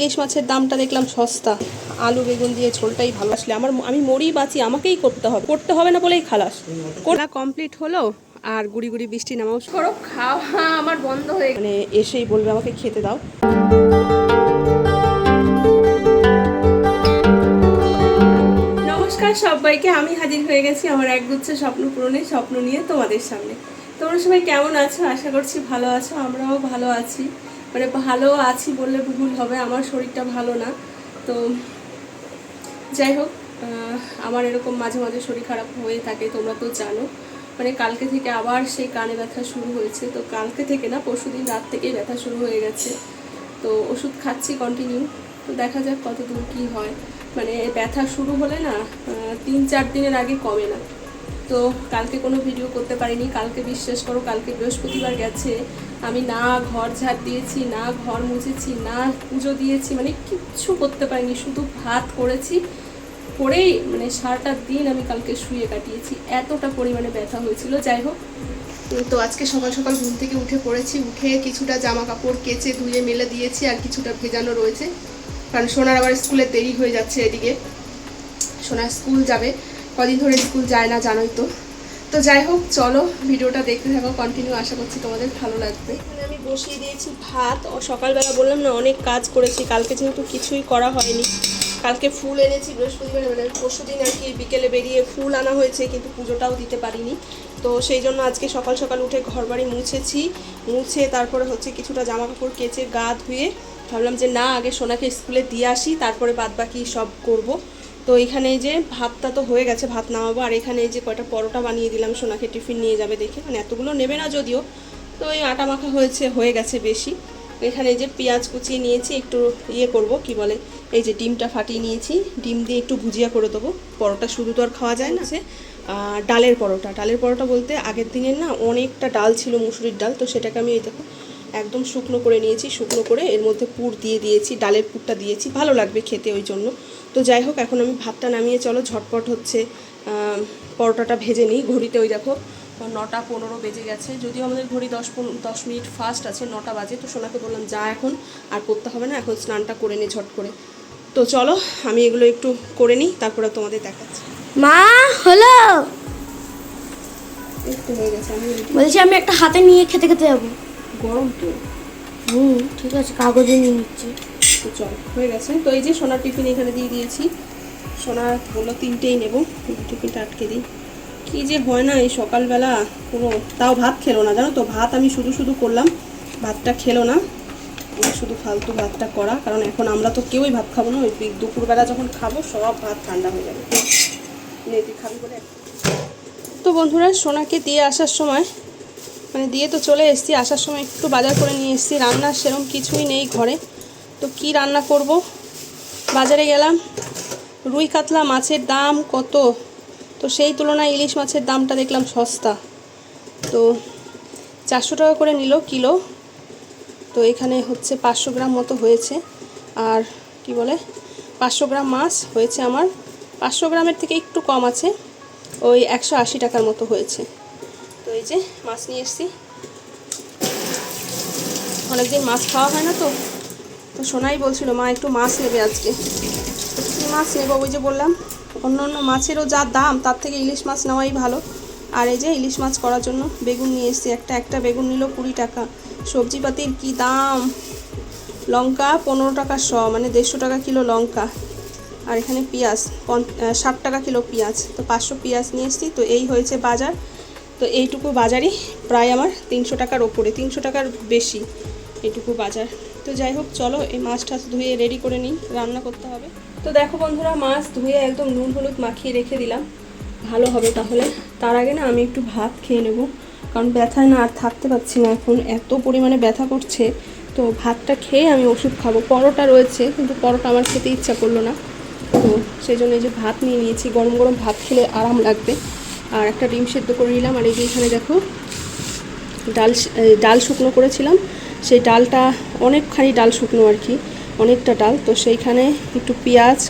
ইলিশ মাছের দামটা দেখলাম সস্তা। আলু বেগুন দিয়ে ঝোলটাই ভালো। আসলে আমার আমি মরি বাঁচি আমাকেই করতে হবে। করতে হবে না বলেই খালাস। কোলা কমপ্লিট হলো আর গুড়ি গুড়ি বৃষ্টি নামাও করো খাওয়া আমার বন্ধ হয়ে মানে এসেই বলবে আমাকে খেতে দাও। নমস্কার সবাইকে আমি হাজির হয়ে গেছি আমার একগুচ্ছ স্বপ্ন পূরণের স্বপ্ন নিয়ে তোমাদের সামনে। তোমরা সবাই কেমন আছো? আশা করছি ভালো আছো আমরাও ভালো আছি। মানে ভালো আছি বললে ভুল হবে, আমার শরীরটা ভালো না। তো যাই হোক আমার এরকম মাঝে মাঝে শরীর খারাপ হয়ে থাকে, তোমরা তো জানো। মানে কালকে থেকে আবার সেই কানে ব্যথা শুরু হয়েছে। তো কালকে থেকে না, পরশুদিন রাত থেকেই ব্যথা শুরু হয়ে গেছে। তো ওষুধ খাচ্ছি কন্টিনিউ তো দেখা যাক কত দূর কী হয়। মানে ব্যথা শুরু হলে না তিন চার দিনের আগে কমে না। তো কালকে কোনো ভিডিও করতে পারিনি। কালকে বিশ্বাস করো, কালকে বৃহস্পতিবার গেছে। আমি না ঘর ঝাড় দিয়েছি, না ঘর মুছেছি, না পুজো দিয়েছি মানে কিচ্ছু করতে পারিনি। শুধু ভাত করেছি। করেই মানে সারাটা দিন আমি কালকে শুয়ে কাটিয়েছি। এতটা পরিমাণে ব্যথা হয়েছিল। যাই হোক, তো আজকে সকাল সকাল ঘুম থেকে উঠে পড়েছি। উঠে কিছুটা জামা কাপড় কেচে ধুয়ে মেলে দিয়েছি আর কিছুটা ভেজানো রয়েছে। কারণ সোনার আবার স্কুলে দেরি হয়ে যাচ্ছে এদিকে। সোনা স্কুল যাবে। কদিন ধরে স্কুল যায় না, জানোই তো। তো যাই হোক, চলো, ভিডিওটা দেখতে থাকো কন্টিনিউ আশা করছি তোমাদের ভালো লাগবে। আমি বসিয়ে দিয়েছি ভাত। ও সকালবেলা বললাম না, অনেক কাজ করেছি, কালকে যেহেতু কিছুই করা হয়নি। কালকে ফুল এনেছি, বৃহস্পতিবার মানে পরশু দিন আর কি বিকেলে বেরিয়ে ফুল আনা হয়েছে, কিন্তু পুজোটাও দিতে পারিনি। তো সেই জন্য আজকে সকাল সকাল উঠে ঘরবাড়ি মুছেছি। মুছে তারপরে হচ্ছে কিছুটা জামা কাপড় কেচে গা ধুয়ে ভাবলাম যে না, আগে সোনাকে স্কুলে দিয়ে আসি, তারপরে বাদ বাকি সব করব। তো এখানে যে ভাতটা তো হয়ে গেছে, ভাত নামাবো। আর এখানে যে কয়টা পরোটা বানিয়ে দিলাম, সোনাকে টিফিন নিয়ে যাবে দেখে। মানে এতগুলো নেবে না যদিও, তো ওই আটা মাখা হয়েছে, হয়ে গেছে বেশি। এখানে যে পেঁয়াজ কুচিয়ে নিয়েছি, একটু ইয়ে করব, কি বলে, এই যে ডিমটা ফাটিয়ে নিয়েছি। ডিম দিয়ে একটু ভুজিয়া করে দেবো। পরোটা শুধু তো আর খাওয়া যায় না। সে ডালের পরোটা। ডালের পরোটা বলতে আগের দিনের না অনেকটা ডাল ছিল, মুসুরির ডাল, তো সেটাকে আমি এই দেখো একদম শুকনো করে নিয়েছি শুকনো করে এর মধ্যে পুর দিয়ে দিয়েছি ডালের পুরটা দিয়েছি ভালো লাগবে খেতে ওই জন্য। তো যাই হোক এখন আমি ভাতটা নামিয়ে চলো ঝটপট হচ্ছে পরোটাটা ভেজে নিই ঘড়িতে ওই দেখো। নটা পনেরো বেজে গেছে যদিও আমাদের ঘড়ি দশ দশ মিনিট ফাস্ট আছে নটা বাজে তো সোনাকে বললাম যা এখন আর করতে হবে না এখন স্নানটা করে নে ঝট করে। তো চলো আমি এগুলো একটু করে নিই তারপরে তোমাদের দেখাচ্ছি। মা হলো? হয়ে গেছে বলছি আমি একটা হাতে নিয়ে খেতে খেতে যাব। গরম তো। হুম ঠিক আছে কাগজে নিয়ে নিচ্ছি। তো চল হয়ে গেছে। তো এই যে সোনার টিফিন এখানে দিয়ে দিয়েছি। সোনা বলল তিনটেই নেব টিফিনটা আটকে দিই। কি যে হয় না এই সকালবেলা কোনো তাও ভাত খেলো না জানো তো? ভাত আমি শুধু শুধু করলাম ভাতটা খেলো না। শুধু ফালতু ভাতটা করা কারণ এখন আমরা তো কেউই ভাত খাব না। ওই দুপুরবেলা যখন খাব সব ভাত ঠান্ডা হয়ে যাবে। খাবি বলে তো বন্ধুরা সোনাকে দিয়ে আসার সময় মানে দিয়ে তো চলে এসেছি, আসার সময় একটু বাজার করে নিয়ে এসেছি। রান্নার সেরকম কিছুই নেই ঘরে। তো কি রান্না করব? বাজারে গেলাম, রুই কাতলা মাছের দাম কত? তো সেই তুলনায় ইলিশ মাছের দামটা দেখলাম সস্তা। তো চারশো টাকা করে নিল কিলো। তো এখানে হচ্ছে পাঁচশো গ্রাম মতো হয়েছে। আর কি বলে? পাঁচশো গ্রাম মাছ হয়েছে আমার। পাঁচশো গ্রামের থেকে একটু কম আছে। ওই একশো আশি টাকার মতো হয়েছে। এই যে মাছ নিয়ে এসেছি। অনেকদিন মাছ খাওয়া হয় না তো তো সোনাই বলছিল, মা, একটু মাছ নেবে আজকে। কী মাছ নেব? ওই যে বললাম, অন্য অন্য মাছেরও যা দাম, তার থেকে ইলিশ মাছ নেওয়াই ভালো। আর এই যে ইলিশ মাছ করার জন্য বেগুন নিয়ে এসেছি। একটা একটা বেগুন নিল কুড়ি টাকা। সবজিপাতির কি দাম? লঙ্কা পনেরো টাকা শ মানে দেড়শো টাকা কিলো লঙ্কা। আর এখানে পেঁয়াজ ষাট টাকা কিলো পেঁয়াজ। তো পাঁচশো পেঁয়াজ নিয়ে এসেছি। তো এই হয়েছে বাজার। তো এইটুকু বাজারই প্রায় আমার তিনশো টাকার ওপরে, তিনশো টাকার বেশি এটুকু বাজার। তো যাই হোক, চলো এই মাছ টাছ ধুয়ে রেডি করে নিই, রান্না করতে হবে। তো দেখো বন্ধুরা, মাছ ধুয়ে একদম নুন হলুদ মাখিয়ে রেখে দিলাম। ভালো হবে তাহলে। তার আগে না আমি একটু ভাত খেয়ে নেব, কারণ ব্যথায় না আর থাকতে পারছি না এখন। এত পরিমাণে ব্যথা করছে, তো ভাতটা খেয়ে আমি ওষুধ খাব। পরোটা রয়েছে, কিন্তু পরোটা আমার খেতে ইচ্ছা করল না। তো সেই জন্য এই যে ভাত নিয়ে নিয়েছি, গরম গরম ভাত খেলে আরাম লাগবে। আর একটা ডিম সেদ্ধ করে নিলাম। আর এই যে এখানে দেখো, ডাল ডাল শুকনো করেছিলাম। সেই ডালটা অনেকখানি ডাল শুকনো আর কি, অনেকটা ডাল। তো সেইখানে একটু পেঁয়াজ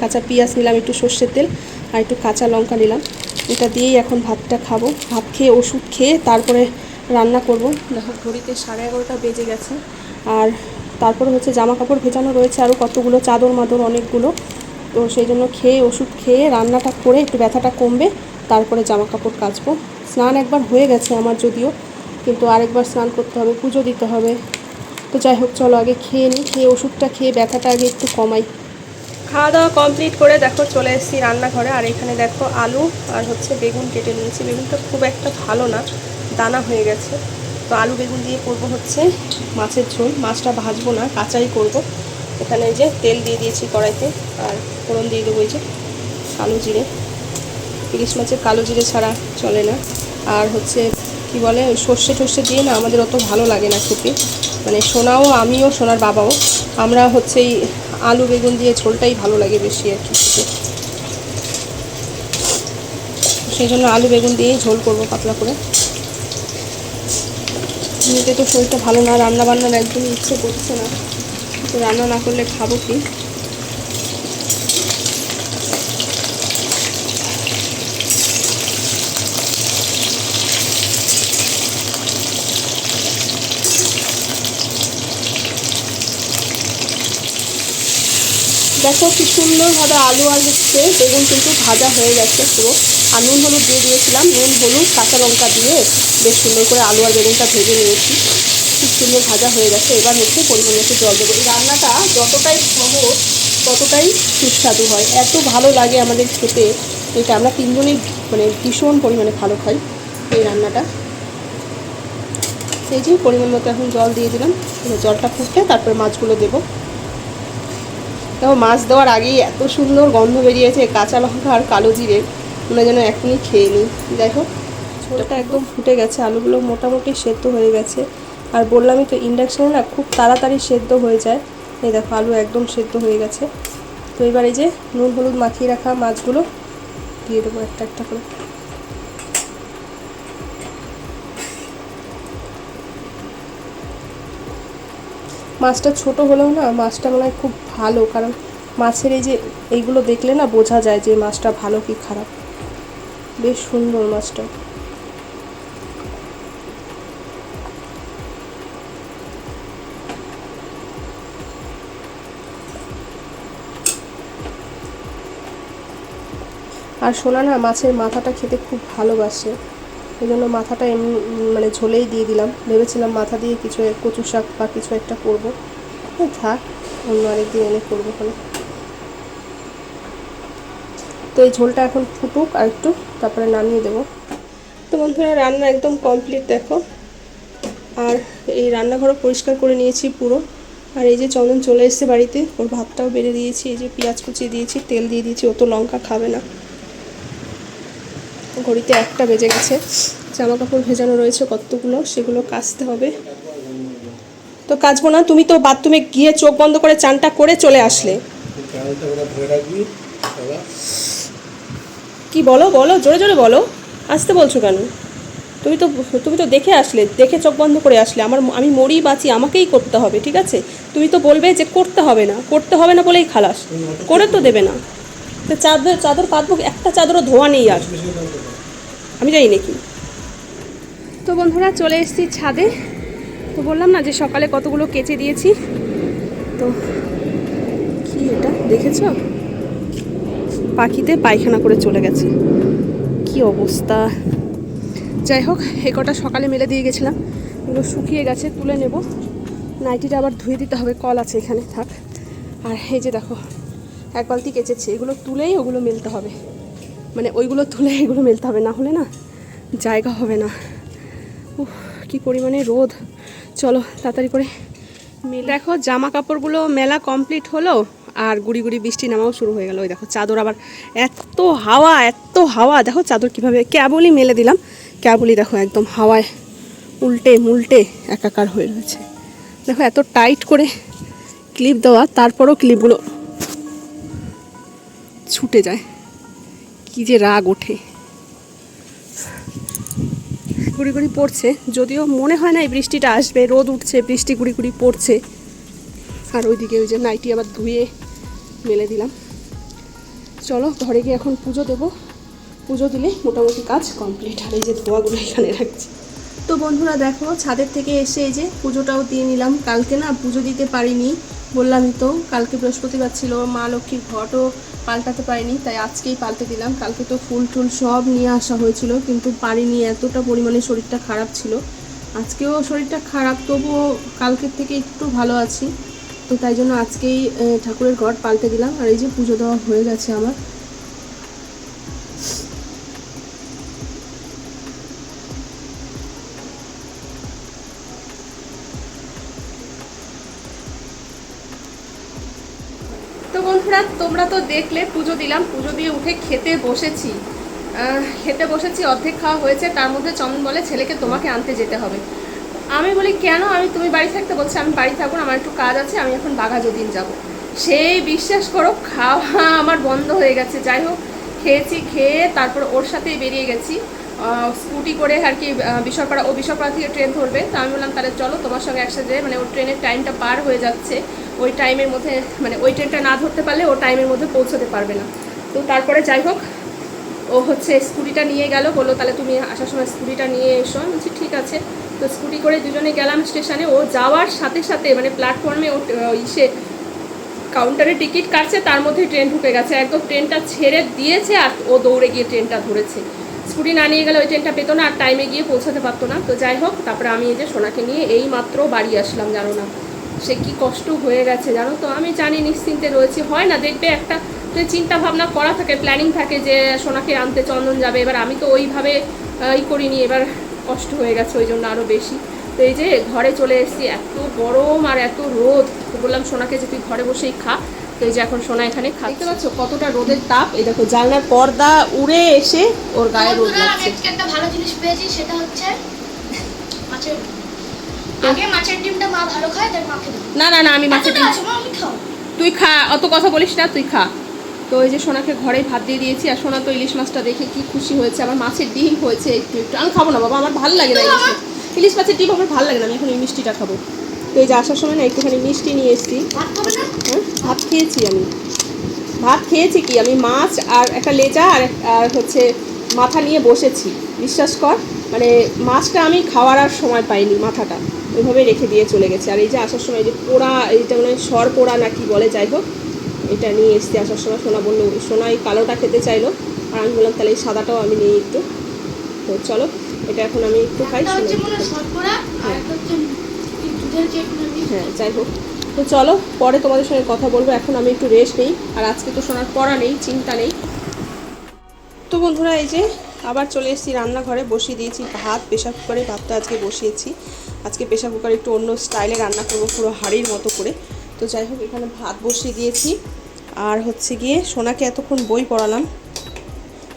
কাঁচা পেঁয়াজ নিলাম, একটু সর্ষের তেল, আর একটু কাঁচা লঙ্কা নিলাম। এটা দিয়েই এখন ভাতটা খাব। ভাত খেয়ে, ওষুধ খেয়ে তারপরে রান্না করব। দেখো, ঘড়িতে সাড়ে এগারোটা বেজে গেছে। আর তারপরে হচ্ছে জামা কাপড় ভেজানো রয়েছে আরও কতগুলো চাদর মাদর অনেকগুলো। তো সেই জন্য খেয়ে, ওষুধ খেয়ে রান্নাটা করে একটু ব্যথাটা কমবে। তারপরে জামা কাপড় কাচবো। স্নান একবার হয়ে গেছে আমার যদিও, কিন্তু আরেকবার স্নান করতে হবে, পুজো দিতে হবে। তো যাই হোক, চলো আগে খেয়ে নিই, খেয়ে ওষুধটা খেয়ে ব্যথাটা আগে একটু কমাই। খাওয়া দাওয়া কমপ্লিট করে দেখো, চলে এসেছি রান্নাঘরে। আর এখানে দেখো আলু আর হচ্ছে বেগুন কেটে নিয়েছি। বেগুনটা খুব একটা ভালো না, দানা হয়ে গেছে। তো আলু বেগুন দিয়ে করব হচ্ছে মাছের ঝোল। মাছটা ভাজবো না, কাঁচাই করব। এখানে যে তেল দিয়ে দিয়েছি কড়াইতে, আর ফোড়ন দিয়ে দেবো যে কালো জিরে। ইলিশ মাছের কালো জিরে ছাড়া চলে না। আর হচ্ছে, কি বলে সর্ষে টর্ষে দিয়ে না আমাদের অত ভালো লাগে না খেতে। মানে সোনাও আমিও, সোনার বাবাও, আমরা হচ্ছে এই আলু বেগুন দিয়ে ঝোলটাই ভালো লাগে বেশি আর কি সেই জন্য আলু বেগুন দিয়েই ঝোল করব পাতলা করে। এমনিতে তো শরীরটা ভালো না রান্না বান্নার একদমই ইচ্ছে করছে না। তো রান্না না করলে খাব কি? দেখো কি সুন্দরভাবে আলু আর হচ্ছে বেগুন কিন্তু ভাজা হয়ে গেছে পুরো। আর নুন হলুদ দিয়ে দিয়েছিলাম। নুন, হলুদ, কাঁচা লঙ্কা দিয়ে বেশ সুন্দর করে আলু আর বেগুনটা ভেজে নিয়েছি। খুব সুন্দর ভাজা হয়ে গেছে। এবার হচ্ছে পরিমাণ মতো জল দেবো। এই রান্নাটা যতটাই সহজ, ততটাই সুস্বাদু হয়। এত ভালো লাগে আমাদের খেতে। এটা আমরা তিনজনেই মানে ভীষণ পরিমাণে ভালো খাই এই রান্নাটা। সেই যে পরিমাণ মতো এখন জল দিয়ে দিলাম। জলটা ফুটলে তারপরে মাছগুলো দেবো। দেখো মাছ দেওয়ার আগেই এত সুন্দর গন্ধ বেরিয়েছে, কাঁচা লঙ্কা আর কালো জিরে। মনে যেন এখনই খেয়ে নিই। যাই হোক, ঝোলটা একদম ফুটে গেছে, আলুগুলো মোটামুটি সেদ্ধ হয়ে গেছে। আর বললামই তো ইন্ডাকশানে না খুব তাড়াতাড়ি সেদ্ধ হয়ে যায়। এই দেখো, আলু একদম সেদ্ধ হয়ে গেছে। তো এবার এই যে নুন, হলুদ মাখিয়ে রাখা মাছগুলো দিয়ে দেবো একটা একটা করে। মাছটা ছোট হলেও না মাছটা মনে হয় খুব ভালো, কারণ মাছের এই যে এইগুলো দেখলে না বোঝা যায় যে মাছটা ভালো কি খারাপ। বেশ সুন্দর মাছটা। আর শোনা না মাছের মাথাটা খেতে খুব ভালোবাসে। এই জন্য মাথাটা এমনি মানে ঝোলেই দিয়ে দিলাম। ভেবেছিলাম মাথা দিয়ে কিছু কচু শাক বা কিছু একটা করব। থাক, অন্য আরেকদিন এনে করব ওখানে তো এই ঝোলটা এখন ফুটুক আর একটু তারপরে নামিয়ে দেবো। তো বন্ধুরা, রান্না একদম কমপ্লিট, দেখো। আর এই রান্নাঘরও পরিষ্কার করে নিয়েছি পুরো। আর এই যে চন্দন চলে এসেছে বাড়িতে, ওর ভাতটাও বেড়ে দিয়েছি। এই যে পেঁয়াজ কুচিয়ে দিয়েছি, তেল দিয়ে দিয়েছি, ও তো লঙ্কা খাবে না। ঘড়িতে একটা বেজে গেছে। জামা কাপড় ভেজানো রয়েছে কতগুলো, সেগুলো কাচতে হবে। তো কাচবো না, তুমি তো বাথরুমে গিয়ে চোখ বন্ধ করে চানটা করে চলে আসলে। কি বলো বলো, জোরে জোরে বলো। আসতে বলছো কেন? তুমি তো তুমি তো দেখে আসলে, দেখে চোখ বন্ধ করে আসলে। আমার, আমি মরি বাঁচি, আমাকেই করতে হবে, ঠিক আছে? তুমি তো বলবে যে করতে হবে না, করতে হবে না বলেই খালাস। করে তো দেবে না। তো চাদর চাদর পাতবো একটা চাদরও ধোয়া নেই আর। আমি জানি নাকি? তো বন্ধুরা চলে এসেছি ছাদে। তো বললাম না যে সকালে কতগুলো কেচে দিয়েছি। তো কি এটা? দেখেছ? পাখিতে পায়খানা করে চলে গেছে। কি অবস্থা? যাই হোক, এ কটা সকালে মেলে দিয়ে গেছিলাম। এগুলো শুকিয়ে গেছে, তুলে নেব। নাইটিটা আবার ধুয়ে দিতে হবে, কল আছে এখানে, থাক। আর এই যে দেখো, এক বালতি কেচেছে। এগুলো তুলেই ওগুলো মেলতে হবে। মানে ওইগুলো তুলে এগুলো মেলতে হবে, না হলে না জায়গা হবে না। উফ, কি পরিমাণে রোদ। চলো তাড়াতাড়ি করে দেখো জামা কাপড়গুলো মেলা কমপ্লিট হলো আর গুড়ি গুড়ি বৃষ্টি নামাও শুরু হয়ে গেল। ওই দেখো, চাদর আবার এত হাওয়া এত হাওয়া। দেখো, চাদর কীভাবে কেবলই মেলে দিলাম। কেবলই দেখো, একদম হাওয়ায় উল্টে মুলটে একাকার হয়ে রয়েছে। দেখো, এত টাইট করে ক্লিপ দেওয়া, তারপরও ক্লিপগুলো ছুটে যায়। কি যে রাগ ওঠে। গুড়ি গুড়ি পড়ছে, যদিও মনে হয় না এই বৃষ্টিটা আসবে, রোদ উঠছে, বৃষ্টি গুড়ি গুড়ি পড়ছে। আর ওইদিকে ওই যে নাইটি আবার ধুয়ে মেলে দিলাম। চলো ঘরে গিয়ে এখন পুজো দেবো। পুজো দিলে মোটামুটি কাজ কমপ্লিট। আর এই যে ধোয়াগুলো এখানে রাখছি। তো বন্ধুরা দেখো, ছাদের থেকে এসে এই যে পুজোটাও দিয়ে নিলাম। কালকে না পুজো দিতে পারিনি। বললামই তো, কালকে বৃহস্পতিবার ছিল, মা লক্ষ্মীর ঘটও পাল্টাতে পারিনি, তাই আজকেই পাল্টে দিলাম। কালকে তো ফুল টুল সব নিয়ে আসা হয়েছিল, কিন্তু পারিনি, এতটা পরিমাণে শরীরটা খারাপ ছিল। আজকেও শরীরটা খারাপ, তবুও কালকের থেকে একটু ভালো আছি। তো তাই জন্য আজকেই ঠাকুরের ঘট পাল্টে দিলাম, আর এই যে পুজো দেওয়া হয়ে গেছে আমার। বন্ধুরা তোমরা তো দেখলে পুজো দিলাম পুজো দিয়ে উঠে খেতে বসেছি। খেতে বসেছি অর্ধেক খাওয়া হয়েছে তার মধ্যে চন্দন বলে ছেলেকে তোমাকে আনতে যেতে হবে। আমি বলি কেন? আমি তুমি বাড়ি থাকতে বলছি আমি বাড়ি থাকব না, আমার একটু কাজ আছে আমি এখন বাঘাযতীন যাব। সেই বিশ্বাস করো খাওয়া আমার বন্ধ হয়ে গেছে। যাই হোক খেয়েছি খেয়ে তারপর ওর সাথেই বেরিয়ে গেছি। স্কুটি করে আর কি আহ, বিশরপাড়া ও বিশরপাড়া থেকে ট্রেন ধরবে। তো আমি বললাম তাহলে চলো তোমার সঙ্গে একসাথে। মানে ওর ট্রেনের টাইমটা পার হয়ে যাচ্ছে। ওই টাইমের মধ্যে মানে ওই ট্রেনটা না ধরতে পারলে ও টাইমের মধ্যে পৌঁছতে পারবে না। তো তারপরে যাই হোক ও হচ্ছে স্কুটিটা নিয়ে গেল বলল তাহলে তুমি আসার সময় স্কুটিটা নিয়ে এসো। আমি বলছি ঠিক আছে। তো স্কুটি করে দুজনে গেলাম স্টেশনে। ও যাওয়ার সাথে সাথে মানে প্ল্যাটফর্মে ও ইসে কাউন্টারে টিকিট কাটছে তার মধ্যে ট্রেন ঢুকে গেছে। একদম ট্রেনটা ছেড়ে দিয়েছে আর ও দৌড়ে গিয়ে ট্রেনটা ধরেছে। স্কুটি না নিয়ে গেলে ওই ট্রেনটা পেতো না, আর টাইমে গিয়ে পৌঁছাতে পারতো না। তো যাই হোক, তারপরে আমি এই যে সোনাকে নিয়ে এই মাত্র বাড়ি আসলাম, জানো না। সে কি কষ্ট হয়ে গেছে, জানো তো। আমি জানি নিশ্চিন্তে রয়েছি। হয় না, দেখবে একটা চিন্তা ভাবনা করা থাকে প্ল্যানিং থাকে যে সোনাকে আনতে চন্দন যাবে। এবার আমি তো ওইভাবে ই করিনি, এবার কষ্ট হয়ে গেছে ওই জন্য আরও বেশি। তো এই যে ঘরে চলে এসেছি এত গরম আর এত রোদ। তো বললাম সোনাকে যে তুই ঘরে বসেই খা। তো এই যে এখন সোনা এখানে খা দেখতে পাচ্ছ কতটা রোদের তাপ? এই দেখো জানলার পর্দা উড়ে এসে ওর গায়ে রোদ লাগছে। একটা ভালো জিনিস পেয়েছি সেটা হচ্ছে মাছের আগে মাছের ডিমটা মা ভালো খায় তাই মাকে না না না আমি মাছের ডিম আছে, মা, আমি খাও। তুই খা অত কথা বলিস না তুই খা। তো ওই যে সোনাকে ঘরেই ভাত দিয়ে দিয়েছি আর সোনা তো ইলিশ মাছটা দেখে কি খুশি হয়েছে আমার মাছের ডিম হয়েছে একটু একটু। আমি খাব না বাবা আমার ভালো লাগে না ইলিশ মাছ। ইলিশ মাছের ডিম আমার ভালো লাগে না আমি এখন এই মিষ্টিটা খাব। তো এই যে আসার সময় না একটুখানি মিষ্টি নিয়ে এসেছি। ভাত হ্যাঁ? ভাত খেয়েছি আমি। ভাত খেয়েছি কি? আমি মাছ আর একটা লেজা আর আর হচ্ছে মাথা নিয়ে বসেছি। বিশ্বাস কর মানে মাছটা আমি খাওয়ার আর সময় পাইনি মাথাটা। ওইভাবে রেখে দিয়ে চলে গেছে। আর এই যে আসার সময় এই যে পোড়া এইটা মানে সর পোড়া না কি বলে যাই হোক এটা নিয়ে এসছি আসার সময়। সোনা বলল সোনা এই কালোটা খেতে চাইলো। আর আমি বললাম তাহলে এই সাদাটাও আমি নিয়ে একটু। তো চলো এটা এখন আমি একটু খাই হয়। হ্যাঁ। যাই হোক। তো চলো পরে তোমাদের সঙ্গে কথা বলব। এখন আমি একটু রেস্ট নেই আর আজকে তো শোনার পড়া নেই চিন্তা নেই। তো বন্ধুরা এই যে আবার চলে এসেছি রান্নাঘরে বসিয়ে দিয়েছি ভাত প্রেশার কুকারে ভাতটা আজকে বসিয়েছি। আজকে প্রেশার কুকারে একটু অন্য স্টাইলে রান্না করব পুরো হাঁড়ির মতো করে। তো যাই হোক এখানে ভাত বসিয়ে দিয়েছি। আর হচ্ছে গিয়ে সোনাকে এতক্ষণ বই পড়ালাম।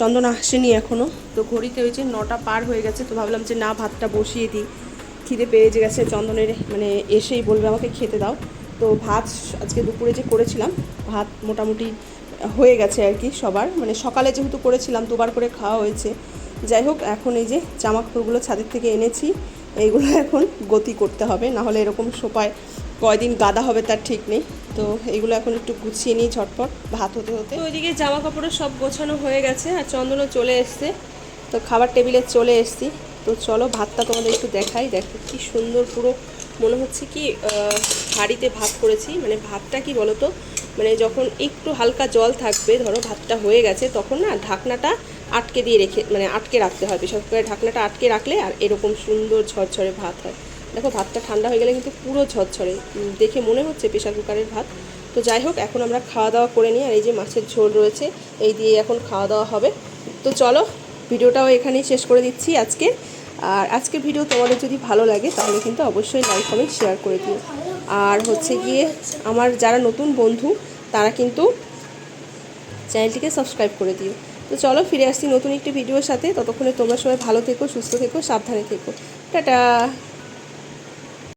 চন্দন আসেনি এখনও তো ঘড়িতে ওই যে নটা পার হয়ে গেছে, তো ভাবলাম যে না, ভাতটা বসিয়ে দিই। খিদে পেয়ে যে গেছে, চন্দনের মানে এসেই বলবে আমাকে, খেতে দাও। তো ভাত আজকে দুপুরে যে করেছিলাম, ভাত মোটামুটি হয়ে গেছে আর কি সবার। মানে সকালে যেহেতু করেছিলাম, দুবার করে খাওয়া হয়েছে। যাই হোক, এখন এই যে জামা কাপড়গুলো ছাদের থেকে এনেছি, এইগুলো এখন গতি করতে হবে। না হলে এরকম সোপায় কয়দিন গাদা হবে তার ঠিক নেই। তো এইগুলো এখন একটু গুছিয়ে নিই ঝটপট, ভাত হতে হতে। ওইদিকে জামা কাপড়ও সব গোছানো হয়ে গেছে আর চন্দনও চলে এসছে। তো খাবার টেবিলে চলে এসছি। তো চলো ভাতটা তোমাদের একটু দেখাই। দেখো কি সুন্দর পুরো, মনে হচ্ছে কি হাঁড়িতে ভাত করেছি। মানে ভাতটা কি বলো তো মানে যখন একটু হালকা জল থাকবে, ধরো ভাতটা হয়ে গেছে, তখন না ঢাকনাটা আটকে দিয়ে রেখে মানে আটকে রাখতে হয়। করে ঢাকনাটা আটকে রাখলে আর এরকম সুন্দর ঝরঝরে ভাত হয়। দেখো, ভাতটা ঠান্ডা হয়ে গেলে কিন্তু পুরো ঝরঝরে। দেখে মনে হচ্ছে প্রেশার কুকারের ভাত। তো যাই হোক, এখন আমরা খাওয়া দাওয়া করে নিই। আর এই যে মাছের ঝোল রয়েছে, এই দিয়ে এখন খাওয়া দাওয়া হবে। তো চলো, ভিডিওটাও এখানেই শেষ করে দিচ্ছি আজকে। আর আজকের ভিডিও তোমাদের যদি ভালো লাগে, তাহলে কিন্তু অবশ্যই লাইক, কমেন্ট, শেয়ার করে দিও। আর হচ্ছে গিয়ে, আমার যারা নতুন বন্ধু, তারা কিন্তু চ্যানেলটিকে সাবস্ক্রাইব করে দিও। তো চলো, ফিরে আসছি নতুন একটি ভিডিওর সাথে। ততক্ষণে তোমরা সবাই ভালো থেকো, সুস্থ থেকো, সাবধানে থেকো। টাটা!